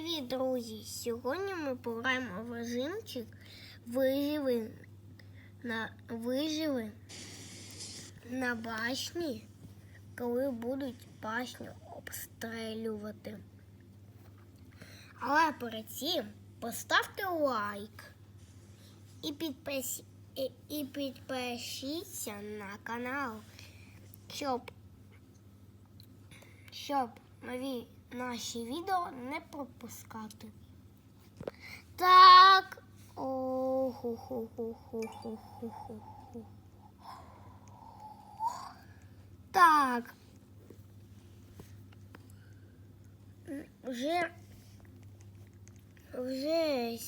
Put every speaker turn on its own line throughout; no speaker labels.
Привіт, друзі! Сьогодні ми пограємо в режимчик виживи на виживи на башні, коли будуть башню обстрілювати. Але перед цим поставте лайк і, підпис... і, підпишіться на канал, щоб щоб нові наші відео не пропускати. Так. О-ху-ху-ху-ху-ху-ху-ху. Так. Вже вже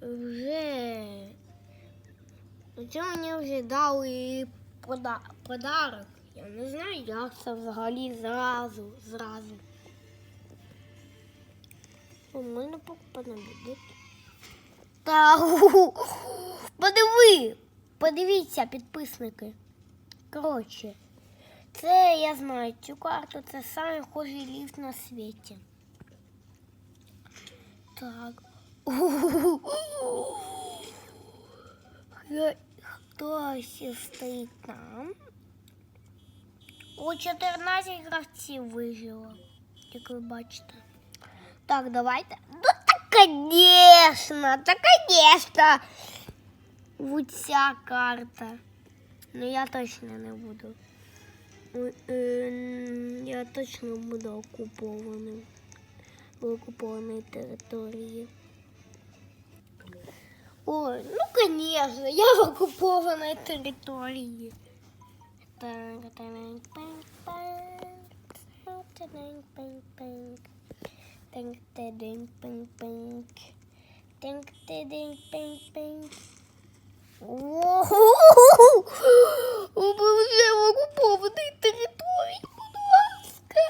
вже вже мені вже дали пода- подарок. Я не знаю, як це взагалі зразу, зразу. У мене покупана буде. Та подиви! Подивіться, підписники. Коротше, це я знаю цю карту, це самий хожий ліфт на світі. Так. Хтось стоїть там. У 14 гравців вижило, як ви бачите. Так, давайте. Ну так, конечно, та конечно. Вот ця карта. Ну я точно не буду. Ой, ем, Я точно буду окупованим. В окупованій території. Ой, ну конечно, я в окупованій території. Так, так, так, так, так, так, так. Пинк, тидинг, пинк, пинк. Тинк, тидинг, пинк, пинк. Вже в окупованій території, будь ласка.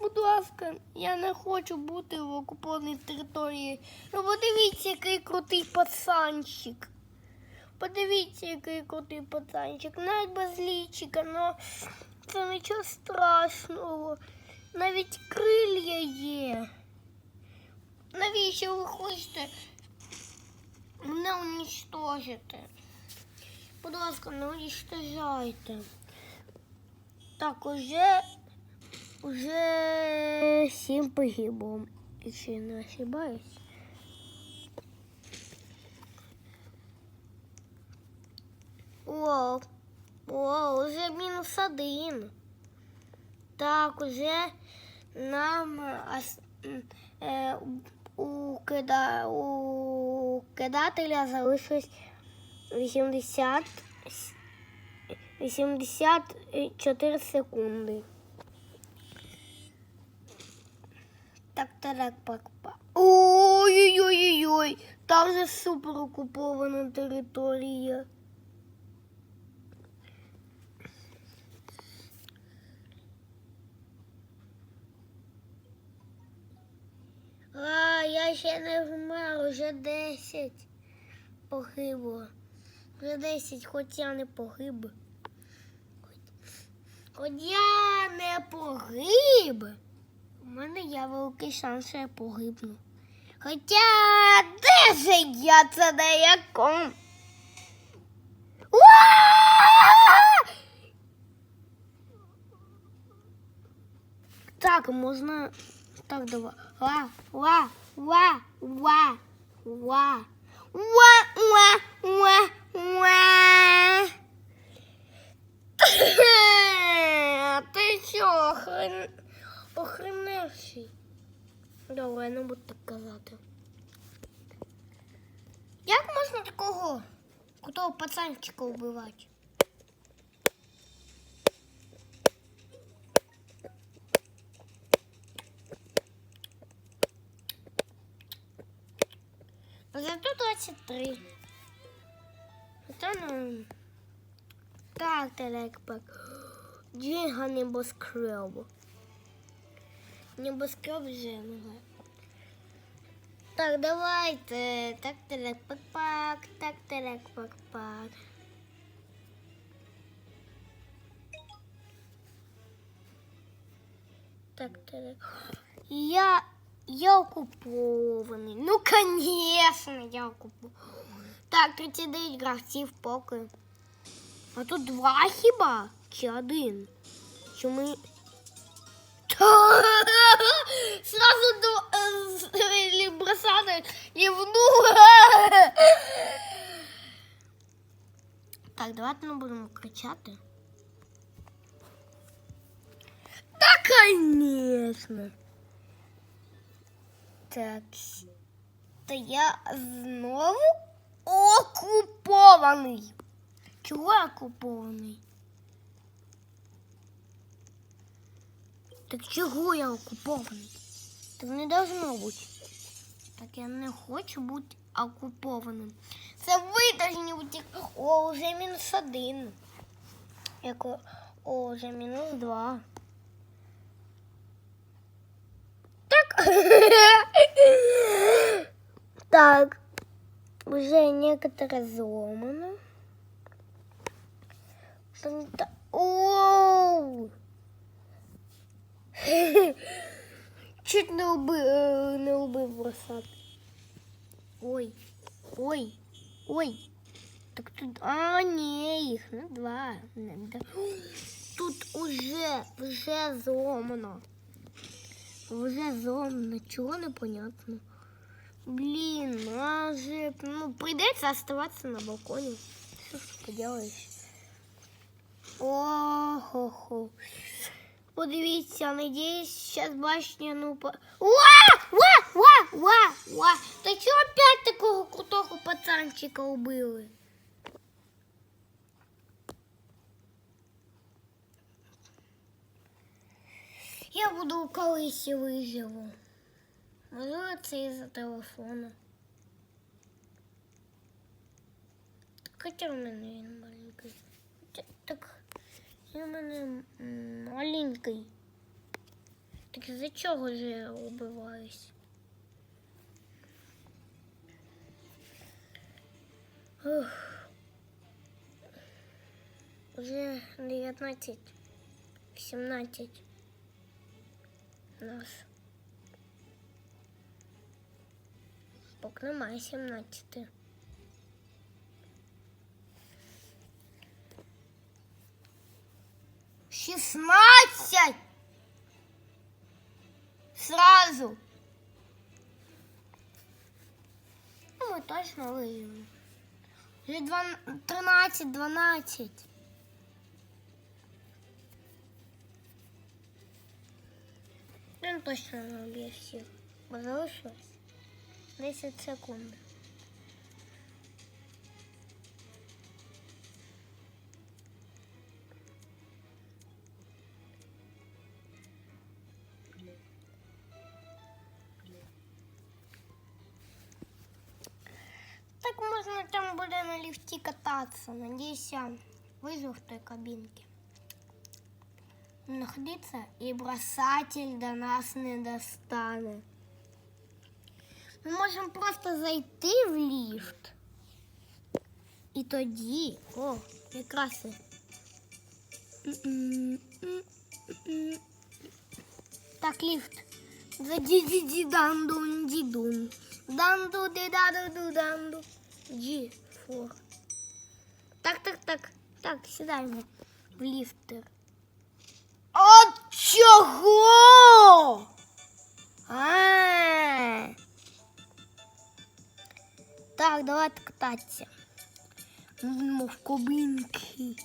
Будь ласка, я не хочу бути в окупованій території. Ну подивіться, який крутий пацанчик. Подивіться, який крутий пацанчик. Навіть без лічика, але це нічого страшного. Навіть крилля є. Навіщо ви хочете мене уничтожити? Будь ласка, не уничтожайте. Так, уже, уже сім погибло, якщо я не ошибаюсь. О, о, уже мінус один. Так, уже нам е, у, кида, у кидателя залишилось 80, с- 84 секунди. Так, так, пак, пак. Ой-ой-ой-ой, там же супер окупована територія. А, я ще не вмер, вже 10 погибло. Вже 10, хоч я не погиб. Хоч, я не погиб. У мене є великий шанс, що я погибну. Хоча де же я це на якому? Уа! Так, можна. Так, давай. Ва, ва, ва, ва. Ти що, охрен... охреневший? Давай, не буду так казати. Як можна такого крутого пацанчика вбивати? Зато 23. Це ну. Так, телекпак. Діга небоскребу. Небоскреб немає. Так, давайте. Так, телекпак-пак, так, телекпак-пак. Так, телек. Я Я окупований. Ну, конечно, я окупований. Так, 39 гравців поки. А тут два хіба? Чи один? Чи ми. Сразу до бросали ливну. Так, давайте не будемо кричати. Да, конечно. Так. Та я знову окупований. Чого окупований? Так чого я окупований? Так не должно бути. Так я не хочу бути окупованим. Це ви повинні бути. О, вже мінус один. Як о, вже мінус два. Так. Так, уже некоторые взломаны. Оу! Чуть на лбы, э, на лбы бросал. Ой, ой, ой. Так тут, а, не, их на два. На. Тут уже, уже взломано. Уже взломано, чего непонятно. Блін, а же, ну, придеться оставаться на балконе. Что ж поделаешь? Охо-хо. Подивіться, надіюсь, зараз башня, ну, по... Уа! Уа! Уа! Уа! Уа! Та чого опять такого крутого пацанчика убили? Я буду колись і виживу. Можливо, це із-за телефону. Хоча в мене він маленький. Так, він у мене маленький. Так за чого ж я убиваюсь? Ух. Уже 19, 17 нас. Поки немає 17. Шістнадцять! Сразу. Ну, ми точно виявили. Вже два... 13, 12. Він точно не об'є всіх. Бо залишилось 10 секунд. Так можна там буде на ліфті кататися. Надіюсь, я вижив в той кабінці. Находиться і бросатель до нас не достане. Ми можемо просто зайти в ліфт. І тоді. О, якраз. і- М-м-м-м-м. Так, ліфт. Заді-ді-ді дандун дідун. Данду ди даду ду данду. Джі фор. Так, так, так. Так, сідаємо в ліфтер. Так, давайте кататися. Ми в кабінки.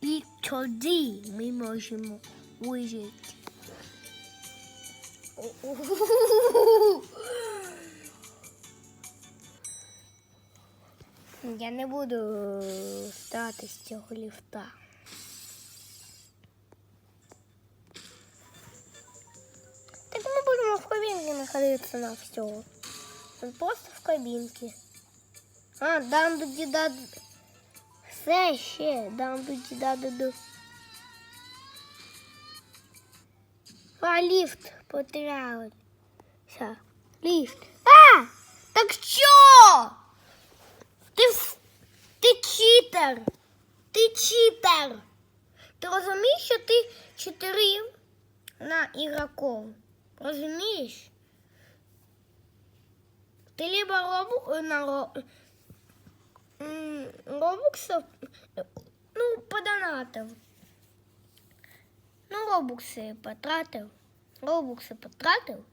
І тоді ми можемо вижити. Я не буду стати з цього ліфта. Так ми будемо в кабінці знаходитися на всього. Просто в кабінці. А, данду діда. Все ще, данду діда дуду. А, ліфт потеряли. Все, ліфт. А! Так що? Ти, в- ти читер. Ти читер. Ти розумієш, що ти читерив на ігроков? Розумієш? Ти либо робу на ро... м, робуксов, ну, подонатив. Ну, робукси потратив. Робукси потратив.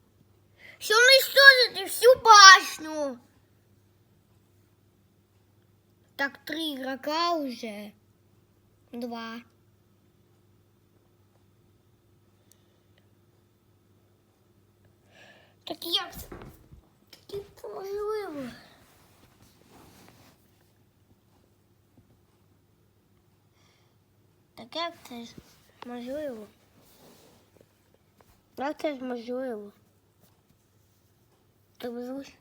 Щоб уничтожити всю башню. Так, три игрока уже. Два. Так як це? Як це можливо? Так як це ж можливо? Як це ж можливо? Так беззвучно.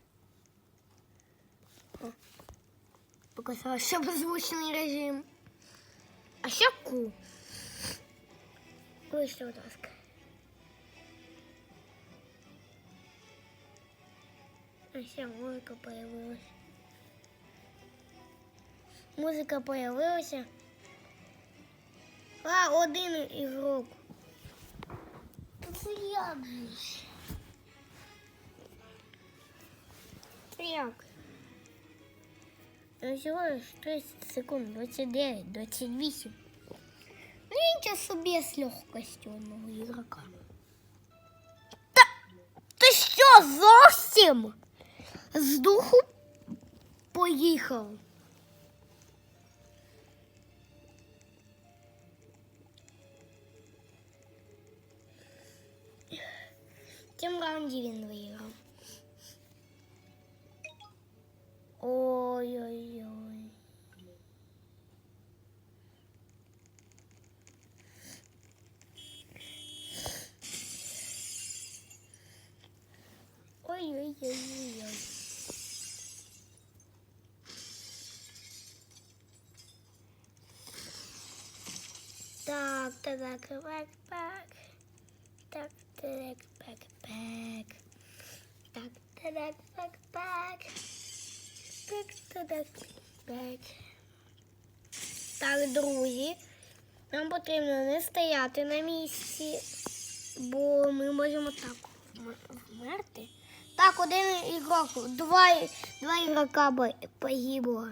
Показала, що беззвучний режим. А ще ку. Вийшли, будь ласка. А ще музика появилась. Музика появилася. А, один ігрок. Як Всього лиш 30 секунд, 29, 28. Ну, нічого собі з легкостю одного ігрока. Та ти що, зовсім? З духу поїхав. В цьому раунді він виграв. Ой-ой-ой. Ой-ой-ой-ой. Так, так, так, бек, бек. Так, так, бек, Бек. Так, так, бек, бек. Так, так, так, бек. Так, друзі, нам потрібно не стояти на місці, бо ми можемо так вмерти. Так, один ігрок, два, два ігрока погибло.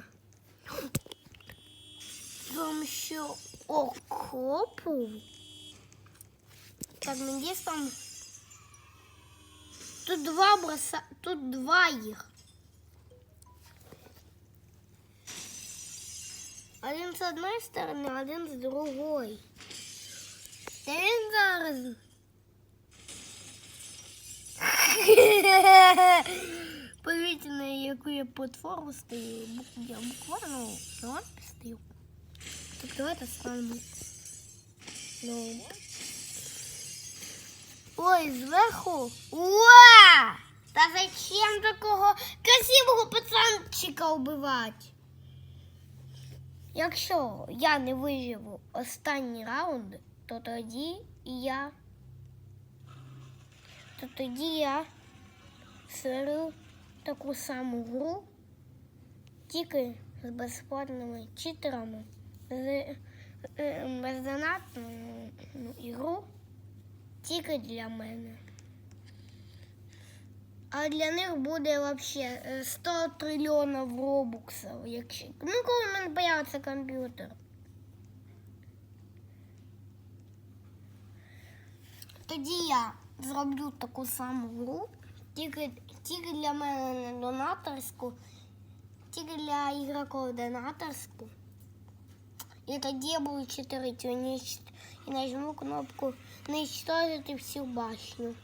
Тому що окопу. Так, надіюсь там. Тут два броса, тут два їх. Один з одної сторони, один з другої. Де він зараз? Повітря, на яку я платформу стою. Я буквально на лампі стою. Так давайте станемо. Ну. Ой, зверху. Уа! Та зачем такого красивого пацанчика вбивати? Якщо я не виживу останній раунд, то тоді я. То тоді я створю таку саму гру, тільки з безплатними читерами, з бездонатну ну, ігру тільки для мене. А для них буде вообще е, 100 трильйонів робоксів, якщо. Ну, коли в мене появиться комп'ютер. Тоді я зроблю таку саму гру, тільки, тільки для мене не донаторську, тільки для ігроків донаторську. І тоді я буду читерити уніч... і нажму кнопку «Уничтожити всю башню».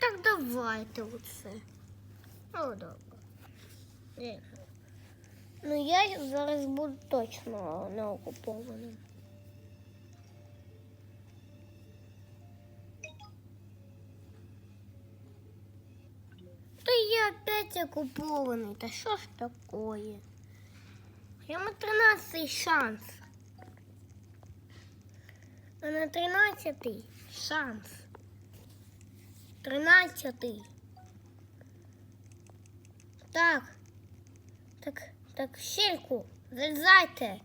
Так давайте оце. Ну, добре. Ну, я зараз буду точно не окупованим. Та я опять окупований. Та що ж такое? Прямо 13 шанс. А на тринадцятий шанс. Тринадцятий. Так. Так, так, щельку. Залізайте.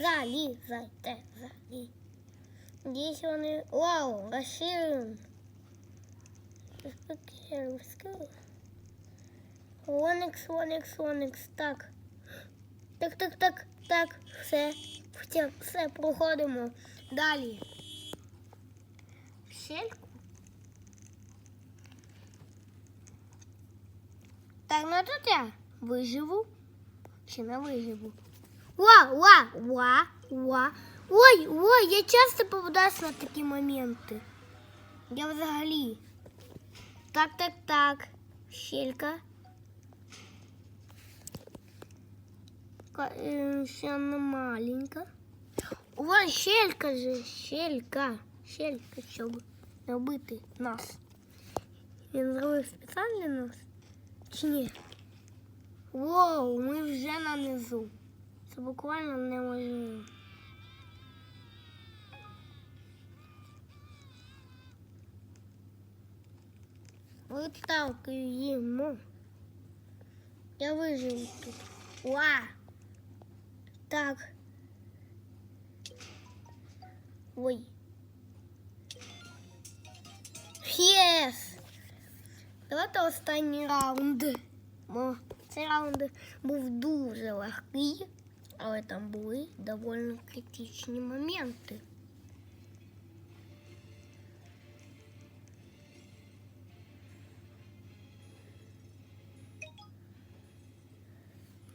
Залізайте. Залізайте. Десь вони. Вау, розширен. Оникс, Оникс, Оникс. Так. Так, так, так, так. Все. Все, все, проходимо. Далі. Щельку. Так, ну тут я виживу. Чи не виживу? Ва, ва, ва, ва. Ой, ой, я часто попадаюсь на такі моменти. Я взагалі. Так, так, так. Щелька. Ка- е, Ще не маленька. Вон щелька же, щелька. Щелька, щоб не вбити нас. Він зробив спеціально нас? Чи ні? Воу, ми вже на низу. Це буквально неможливо. Виталкуємо. Я виживу тут. Уа! Так. Ой. Єс! Давайте останній раунд. Бо Цей раунд був дуже легкий, але там були доволі критичні моменти.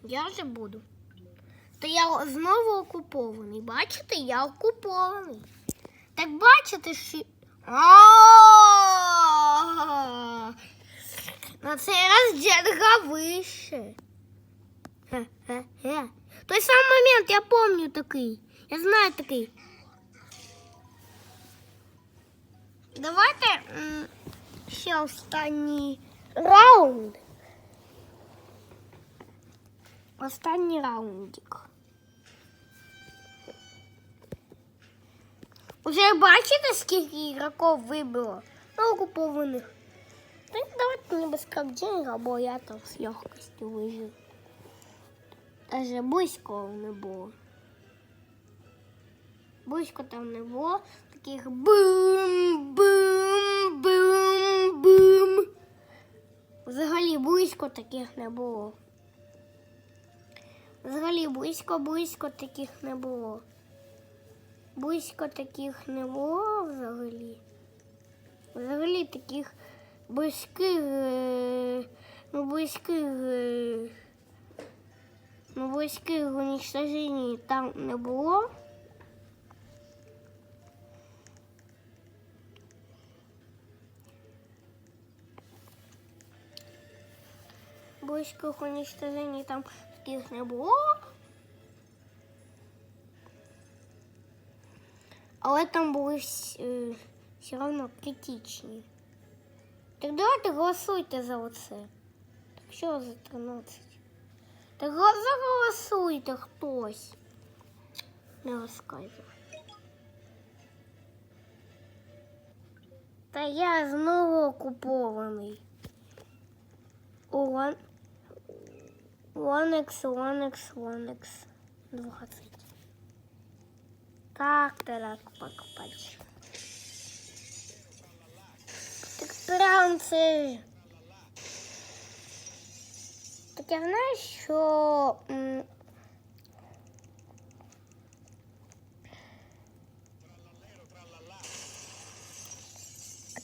Я вже буду. Та я знову окупований. Бачите, я окупований. Так бачите, що. А-а-а! На цей раз джерга вище. Хе-хе-хе. Той самий момент, я пам'ятаю такий. Я знаю такий. Давайте м, ще останній раунд. Останній раундик. Уже бачите, скільки ігроків вибило? Ну, окупованих. Так давайте не без деньги, бо я там з легкостю вижив. Даже близько не було. Близько там не було. Таких бум, бум, бум, бум. Взагалі близько таких не було. Взагалі близько-близько таких не було. Близько таких не було взагалі. Взагалі таких близьких, е, ну близьких, е, ну близьких уничтожень там не було. Близьких уничтожень там таких не було. Але там були вс- все одно критичні. Так давайте голосуйте за оце. Так що за 13? Так го- заголосуйте хтось. Не розказуй. Та я знову окупований. One, One X, One X, One X. 20. Так, так, покупать. Так. Так я знаю, що.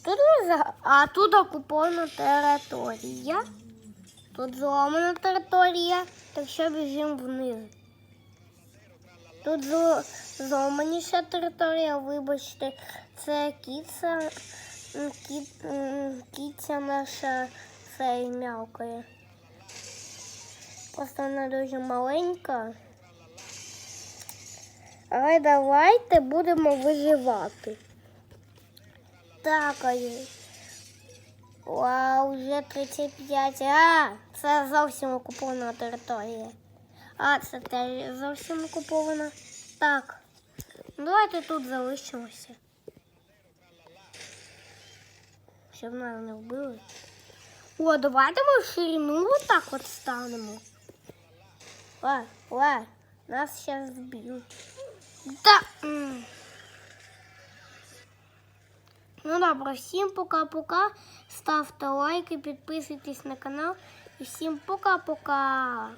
тут, а тут окупована територія. Тут зламана територія, так що біжимо вниз. Тут зламаніша територія, вибачте, це м, кіця наша це м'явкає. Просто вона дуже маленька. Але давайте будемо виживати. Так, а є. Вау, вже 35. А, це зовсім окупована територія. А, це теж зовсім окупована. Так. Давайте тут залишимося. щоб нас не вбили. О, давайте ми ширину отак от станемо. Ой, ой, нас зараз зб'ють. Да. м. Ну добре, всім пока-пока. Ставте лайки, підписуйтесь на канал. І всім пока-пока.